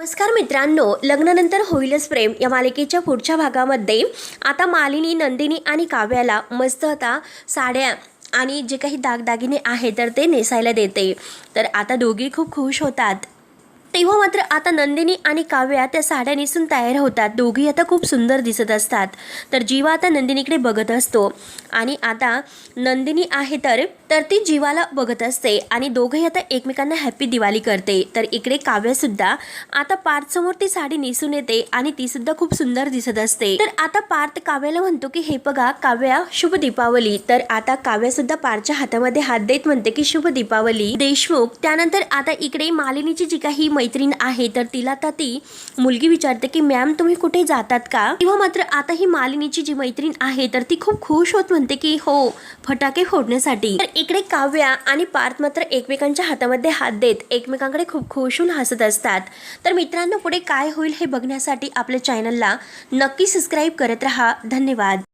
नमस्कार मित्रांनो लग्नानंतर होईलच प्रेम या मालिकेच्या पुढच्या भागामध्ये. आता मालिनी नंदिनी आणि काव्याला मस्त आता साड्या आणि जे काही दागदागिने आहे तर ते नेसायला देते. तर आता दोघी खूप खुश होतात. तेव्हा मात्र आता नंदिनी आणि काव्या त्या साड्या नेसून तयार होतात. दोघी आता खूप सुंदर दिसत असतात. तर जीवा आता नंदिनीकडे बघत असतो. आणि आता नंदिनी आहे तर तर ती जीवाला बघत असते. आणि दोघंही आता एकमेकांना हॅपी दिवाळी करते. तर इकडे काव्यासुद्धा आता पार्थसमोर ती साडी नेसून येते आणि ती सुद्धा खूप सुंदर दिसत असते. तर आता पार्थ काव्याला म्हणतो की हे बघा काव्या शुभ दीपावली. तर आता काव्यसुद्धा पार्थच्या हातामध्ये हात देत म्हणते की शुभ दीपावली. देशमुख त्यानंतर आता इकडे मालिनीची जी काही मैत्रीण आहे तर तिला आता ती मुलगी विचारते की मॅम तुम्ही कुठे जातात का? किंवा मात्र आता ही मालिनीची जी मैत्रीण आहे तर ती खूप खुश होत म्हणते की हो फटाके फोडण्यासाठी. तर इकडे काव्या आणि पार्थ मात्र एकमेकांच्या हातामध्ये हात देत एकमेकांकडे खूप खुश होऊन हसत असतात. तर मित्रांनो पुढे काय होईल हे बघण्यासाठी आपल्या चॅनलला नक्की सबस्क्राईब करत राहा. धन्यवाद.